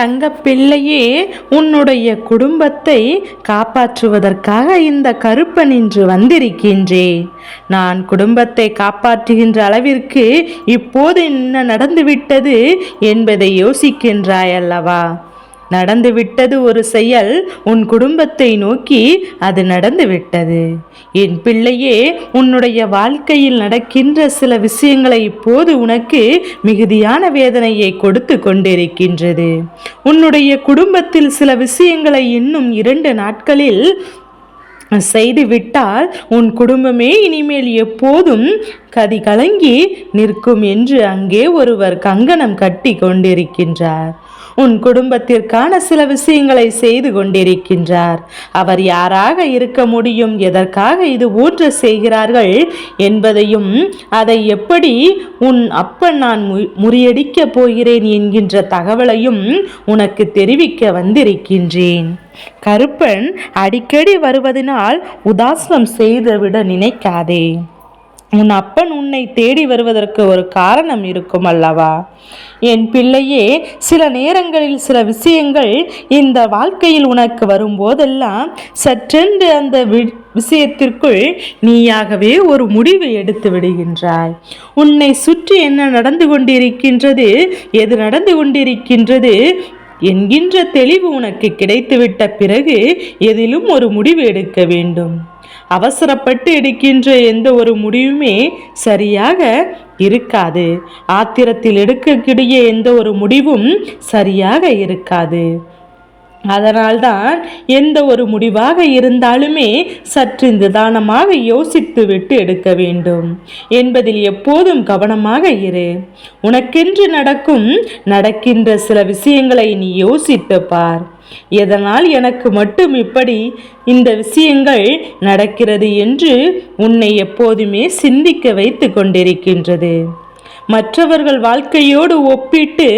தங்க பிள்ளையே உன்னுடைய குடும்பத்தை காப்பாற்றுவதற்காக இந்த கருப்பன் இன்று வந்திருக்கின்றேன் நான் குடும்பத்தை காப்பாற்றுகின்ற அளவிற்கு இப்போது என்ன நடந்துவிட்டது என்பதை யோசிக்கின்றாய் அல்லவா நடந்துவிட்டது ஒரு செயல் உன் குடும்பத்தை நோக்கி அது நடந்துவிட்டது. என் பிள்ளையே உன்னுடைய வாழ்க்கையில் நடக்கின்ற சில விஷயங்களை இப்போது உனக்கு மிகுதியான வேதனையை கொடுத்து கொண்டிருக்கின்றது. உன்னுடைய குடும்பத்தில் சில விஷயங்களை இன்னும் இரண்டு நாட்களில் செய்துவிட்டால் உன் குடும்பமே இனிமேல் எப்போதும் கதி கலங்கி நிற்கும் என்று அங்கே ஒருவர் கங்கணம் கட்டி கொண்டிருக்கின்றார். உன் குடும்பத்திற்கான சில விஷயங்களை செய்து கொண்டிருக்கின்றார். அவர் யாராக இருக்க முடியும் எதற்காக இது ஊற்ற செய்கிறார்கள் என்பதையும் அதை எப்படி உன் அப்பன் நான் மு- முறியடிக்கப் போகிறேன் என்கின்ற தகவலையும் உனக்கு தெரிவிக்க வந்திருக்கின்றேன். கருப்பன் அடிக்கடி வருவதனால் உதாசனம் செய்துவிட நினைக்காதே. உன் அப்பன் உன்னை தேடி வருவதற்கு ஒரு காரணம் இருக்கும் அல்லவா? என் பிள்ளையே சில நேரங்களில் சில விஷயங்கள் இந்த வாழ்க்கையில் உனக்கு வரும்போதெல்லாம் சற்றென்று அந்த வி- விஷயத்திற்குள் நீயாகவே ஒரு முடிவு எடுத்து விடுகின்றாய். உன்னை சுற்றி என்ன நடந்து கொண்டிருக்கின்றது எது நடந்து கொண்டிருக்கின்றது என்கின்ற தெளிவு உனக்கு கிடைத்துவிட்ட பிறகு எதிலும் ஒரு முடிவு எடுக்க வேண்டும். அவசரப்பட்டு எடுக்கின்ற எந்த ஒரு முடிவுமே சரியாக இருக்காது. ஆத்திரத்தில் எடுக்கக்கூடிய எந்த ஒரு முடிவும் சரியாக இருக்காது. அதனால்தான் எந்த ஒரு முடிவாக இருந்தாலுமே சற்று நிதானமாக யோசித்து விட்டு எடுக்க வேண்டும். என்பதில் எப்போதும் கவனமாக இரு. உனக்கென்று நடக்கும் நடக்கின்ற சில விஷயங்களை நீ யோசித்து பார். எதனால் எனக்கு மட்டும் இப்படி இந்த விஷயங்கள் நடக்கிறது என்று உன்னை எப்போதுமே சிந்திக்க வைத்து கொண்டிருக்கின்றது. மற்றவர்கள் வாழ்க்கையோடு ஒப்பிட்டு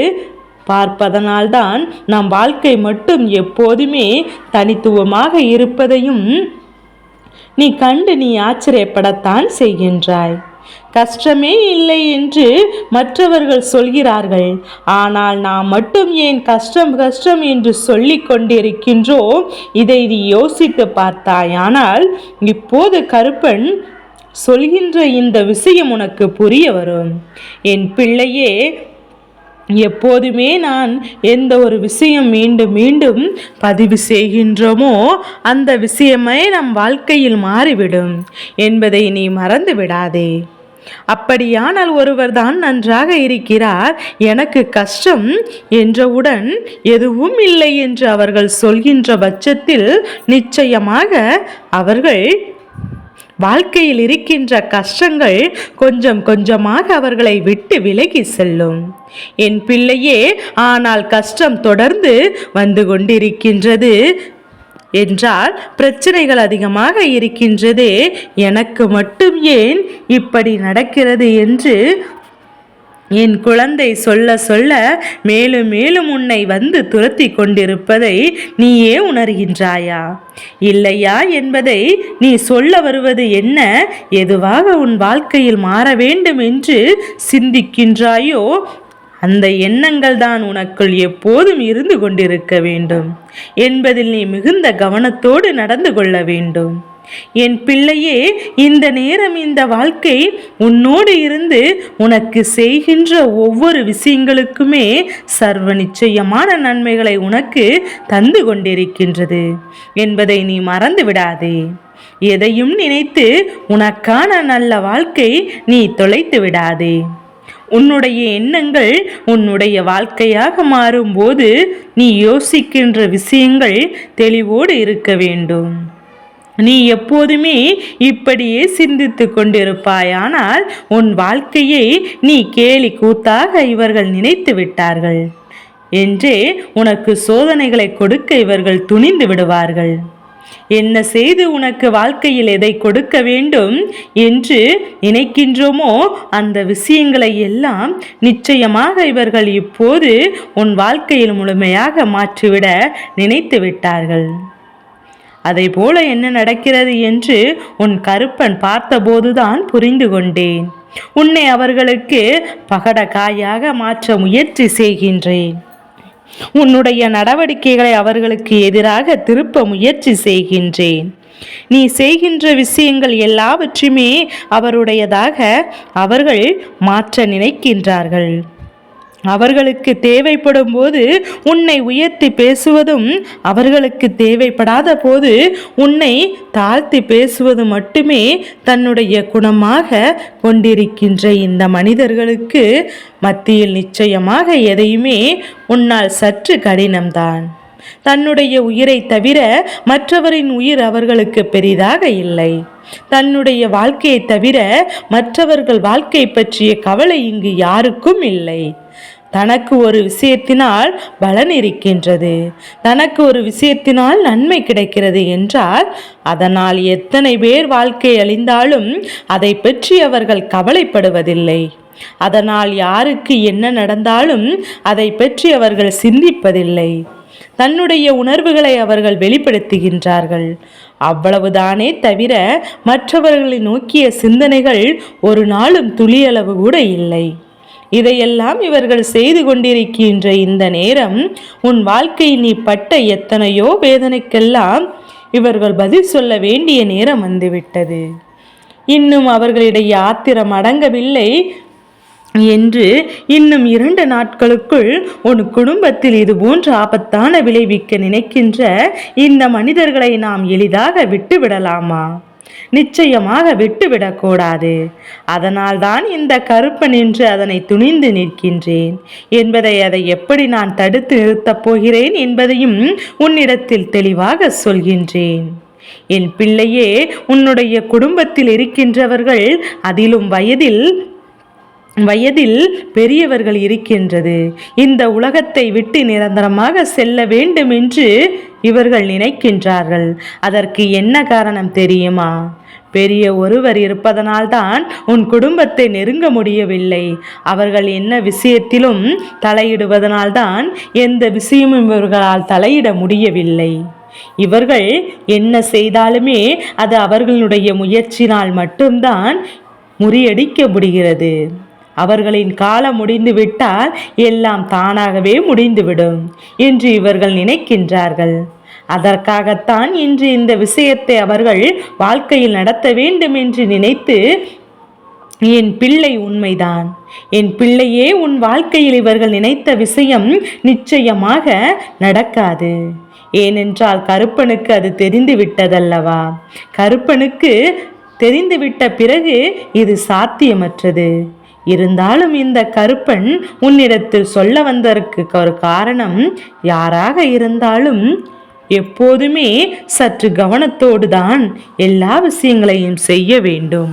பார்ப்பதனால்தான் நம் வாழ்க்கை மட்டும் எப்போதுமே தனித்துவமாக இருப்பதையும் நீ கண்டு நீ ஆச்சரியப்படத்தான் செய்கின்றாய். கஷ்டமே இல்லை என்று மற்றவர்கள் சொல்கிறார்கள். ஆனால் நாம் மட்டும் ஏன் கஷ்டம் கஷ்டம் என்று சொல்லிக் கொண்டிருக்கின்றோம்? இதை நீ யோசித்து பார்த்தாயானால் இப்போது கருப்பன் சொல்கின்ற இந்த விஷயம் உனக்கு புரிய வரும். என் பிள்ளையே எப்போதுமே நான் எந்த ஒரு விஷயம் மீண்டும் மீண்டும் பதிவு செய்கின்றோமோ அந்த விஷயமே நம் வாழ்க்கையில் மாறிவிடும் என்பதை நீ மறந்து விடாதே. அப்படியானால் ஒருவர் தான் நன்றாக இருக்கிறார். எனக்கு கஷ்டம் என்றவுடன் எதுவும் இல்லை என்று அவர்கள் சொல்கின்ற பட்சத்தில் நிச்சயமாக அவர்கள் வாழ்க்கையில் இருக்கின்ற கஷ்டங்கள் கொஞ்சம் கொஞ்சமாக அவர்களை விட்டு விலகி செல்லும். என் பிள்ளையே ஆனால் கஷ்டம் தொடர்ந்து வந்து கொண்டிருக்கின்றது. என்றால் பிரச்சனைகள் அதிகமாக இருக்கின்றதே எனக்கு மட்டும் ஏன் இப்படி நடக்கிறது என்று என் குழந்தை சொல்ல சொல்ல மேலும் மேலும் உன்னை வந்து துரத்தி கொண்டிருப்பதை நீயே உணர்கின்றாயா? இல்லையா என்பதை நீ சொல்ல வருவது என்ன? எதுவாக உன் வாழ்க்கையில் மாற வேண்டும் என்று சிந்திக்கின்றாயோ அந்த எண்ணங்கள் தான் உனக்குள் எப்போதும் இருந்து கொண்டிருக்க வேண்டும். என்பதில் நீ மிகுந்த கவனத்தோடு நடந்து கொள்ள வேண்டும். என் பிள்ளையே இந்த நேரம் இந்த வாழ்க்கை உன்னோடு இருந்து உனக்கு செய்கின்ற ஒவ்வொரு விஷயங்களுக்குமே சர்வ நிச்சயமான நன்மைகளை உனக்கு தந்து கொண்டிருக்கின்றது என்பதை நீ மறந்து விடாதே. எதையும் நினைத்து உனக்கான நல்ல வாழ்க்கை நீ தொலைத்து விடாதே. உன்னுடைய எண்ணங்கள் உன்னுடைய வாழ்க்கையாக மாறும்போது நீ யோசிக்கின்ற விஷயங்கள் தெளிவோடு இருக்க வேண்டும். நீ எப்போதுமே இப்படியே சிந்தித்து கொண்டிருப்பாயானால் உன் வாழ்க்கையை நீ கேலி கூத்தாக இவர்கள் நினைத்து விட்டார்கள். என்றே உனக்கு சோதனைகளை கொடுக்க இவர்கள் துணிந்து விடுவார்கள். என்ன செய்து உனக்கு வாழ்க்கையில் எதை கொடுக்க வேண்டும் என்று நினைக்கின்றோமோ அந்த விஷயங்களை எல்லாம் நிச்சயமாக இவர்கள் இப்போது உன் வாழ்க்கையில் முழுமையாக மாற்றிவிட நினைத்து விட்டார்கள். அதை போல என்ன நடக்கிறது என்று உன் கருப்பன் பார்த்தபோதுதான் புரிந்து கொண்டேன். உன்னை அவர்களுக்கு பகட காயாக மாற்ற முயற்சி செய்கின்றேன். உன்னுடைய நடவடிக்கைகளை அவர்களுக்கு எதிராக திருப்ப முயற்சி செய்கின்றேன். நீ செய்கின்ற விஷயங்கள் எல்லாவற்றையுமே அவருடையதாக அவர்கள் மாற்ற நினைக்கின்றார்கள். அவர்களுக்கு தேவைப்படும் போது உன்னை உயர்த்தி பேசுவதும் அவர்களுக்கு தேவைப்படாத போது உன்னை தாழ்த்தி பேசுவது மட்டுமே தன்னுடைய குணமாக கொண்டிருக்கின்ற இந்த மனிதர்களுக்கு மத்தியில் நிச்சயமாக எதையுமே உன்னால் சற்று கடினம்தான். தன்னுடைய உயிரை தவிர மற்றவரின் உயிர் அவர்களுக்கு பெரிதாக இல்லை. தன்னுடைய வாழ்க்கையை தவிர மற்றவர்கள் வாழ்க்கை பற்றிய கவலை இங்கு யாருக்கும் இல்லை. தனக்கு ஒரு விஷயத்தினால் பலன் இருக்கின்றது. தனக்கு ஒரு விஷயத்தினால் நன்மை கிடைக்கிறது என்றால் அதனால் எத்தனை பேர் வாழ்க்கை அழிந்தாலும் அதை பற்றி அவர்கள் கவலைப்படுவதில்லை. அதனால் யாருக்கு என்ன நடந்தாலும் அதை பற்றி அவர்கள் சிந்திப்பதில்லை. தன்னுடைய உணர்வுகளை அவர்கள் வெளிப்படுத்துகின்றார்கள். அவ்வளவுதானே தவிர மற்றவர்களை நோக்கிய சிந்தனைகள் ஒரு நாளும் துளியளவு கூட இல்லை. இதையெல்லாம் இவர்கள் செய்து கொண்டிருக்கின்ற இந்த நேரம் உன் வாழ்க்கை நீ பட்ட எத்தனையோ வேதனைக்கெல்லாம் இவர்கள் பதில் சொல்ல வேண்டிய நேரம் வந்துவிட்டது. இன்னும் அவர்களிடையே ஆத்திரம் அடங்கவில்லை என்று இன்னும் இரண்டு நாட்களுக்குள் உன் குடும்பத்தில் இது போன்ற ஆபத்தான விளைவிக்க நினைக்கின்ற இந்த மனிதர்களை நாம் எளிதாக விட்டுவிடலாமா? நிச்சயமாக விட்டுவிடக்கூடாது. அதனால்தான் இந்த கருப்பன் என்று அதனை துணிந்து நிற்கின்றேன். என்பதை அதை எப்படி நான் தடுத்து நிறுத்தப் போகிறேன் என்பதையும் உன்னிடத்தில் தெளிவாக சொல்கின்றேன். என் பிள்ளையே உன்னுடைய குடும்பத்தில் இருக்கின்றவர்கள் அதிலும் வயதில் வயதில் பெரியவர்கள் இருக்கின்றது. இந்த உலகத்தை விட்டு நிரந்தரமாக செல்ல வேண்டும் என்று இவர்கள் நினைக்கின்றார்கள். அதற்கு என்ன காரணம் தெரியுமா? பெரிய ஒருவர் இருப்பதனால்தான் உன் குடும்பத்தை நெருங்க முடியவில்லை. அவர்கள் என்ன விஷயத்திலும் தலையிடுவதனால்தான் எந்த விஷயமும் இவர்களால் தலையிட முடியவில்லை. இவர்கள் என்ன செய்தாலுமே அது அவர்களுடைய முயற்சினால் மட்டும்தான் முறியடிக்க முடிகிறது. அவர்களின் காலம் முடிந்து விட்டால் எல்லாம் தானாகவே முடிந்துவிடும் என்று இவர்கள் நினைக்கின்றார்கள். அதற்காகத்தான் இன்று இந்த விஷயத்தை அவர்கள் வாழ்க்கையில் நடத்த வேண்டும் என்று நினைத்து என் பிள்ளை உண்மைதான். என் பிள்ளையே உன் வாழ்க்கையில் இவர்கள் நினைத்த விஷயம் நிச்சயமாக நடக்காது. ஏனென்றால் கருப்பனுக்கு அது தெரிந்து விட்டதல்லவா கருப்பனுக்கு தெரிந்துவிட்ட பிறகு இது சாத்தியமற்றது. இருந்தாலும் இந்த கருப்பன் உன்னிடத்தில் சொல்ல வந்ததற்கு ஒரு காரணம் யாராக இருந்தாலும் எப்போதுமே சற்று கவனத்தோடு தான் எல்லா விஷயங்களையும் செய்ய வேண்டும்.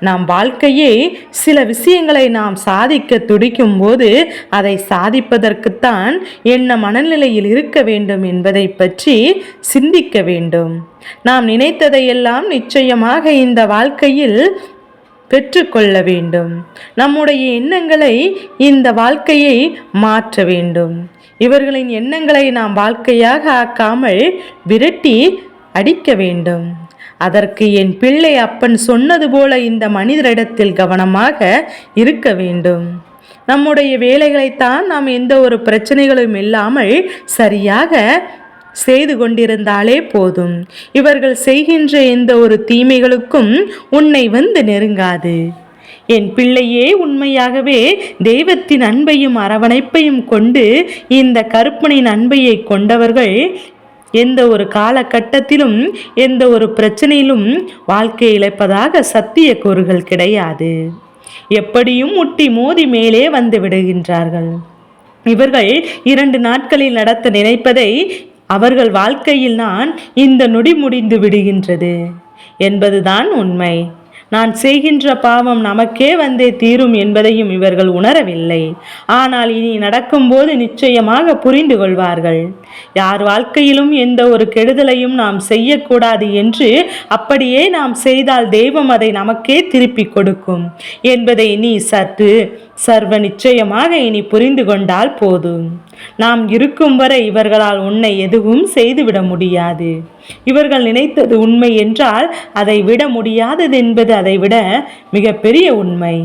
நாம் வாழ்க்கையே சில விஷயங்களை நாம் சாதிக்க துடிக்கும் போது அதை சாதிப்பதற்குத்தான் என்ன மனநிலையில் இருக்க வேண்டும் என்பதை பற்றி சிந்திக்க வேண்டும். நாம் நினைத்ததையெல்லாம் நிச்சயமாக இந்த வாழ்க்கையில் பெற்றுக்கொள்ள வேண்டும். நம்முடைய எண்ணங்களை இந்த வாழ்க்கையை மாற்ற வேண்டும். இவர்களின் எண்ணங்களை நாம் வாழ்க்கையாக ஆக்காமல் விரட்டி அடிக்க வேண்டும். அதற்கு என் பிள்ளை அப்பன் சொன்னது போல இந்த மனிதரிடத்தில் கவனமாக இருக்க வேண்டும். நம்முடைய வேலைகளைத்தான் நாம் எந்த ஒரு பிரச்சனைகளும் இல்லாமல் சரியாக செய்து கொண்டிருந்தாலே போதும். இவர்கள் செய்கின்ற எந்த ஒரு தீமைகளுக்கும் உன்னை வந்து நெருங்காது. என் பிள்ளையே உண்மையாகவே தெய்வத்தின் அன்பையும் அரவணைப்பையும் கொண்டு இந்த கருப்பனின் அன்பையை கொண்டவர்கள் எந்த ஒரு காலகட்டத்திலும் எந்த ஒரு பிரச்சனையிலும் வாழ்க்கை இழப்பதாக சத்திய கூறுகள் கிடையாது. எப்படியும் முட்டி மோதி மேலே வந்து விடுகின்றார்கள். இவர்கள் இரண்டு நாட்களில் நடத்த நினைப்பதை அவர்கள் வாழ்க்கையில் நான் இந்த நொடி முடிந்து விடுகின்றது என்பதுதான் உண்மை. நான் செய்கின்ற பாவம் நமக்கே வந்தே தீரும் என்பதையும் இவர்கள் உணரவில்லை. ஆனால் இனி நடக்கும்போது நிச்சயமாக புரிந்து கொள்வார்கள். யார் வாழ்க்கையிலும் எந்த ஒரு கெடுதலையும் நாம் செய்யக்கூடாது என்று அப்படியே நாம் செய்தால் தெய்வம் அதை நமக்கே திருப்பி கொடுக்கும் என்பதை நீ சற்று சர்வ நிச்சயமாக இனி புரிந்து கொண்டால் போதும். நாம் இருக்கும் வரை இவர்களால் உன்னை எதுவும் செய்துவிட முடியாது. இவர்கள் நினைத்தது உண்மை என்றால் அதை விட முடியாதது என்பது அதை விட மிகப்பெரிய உண்மை.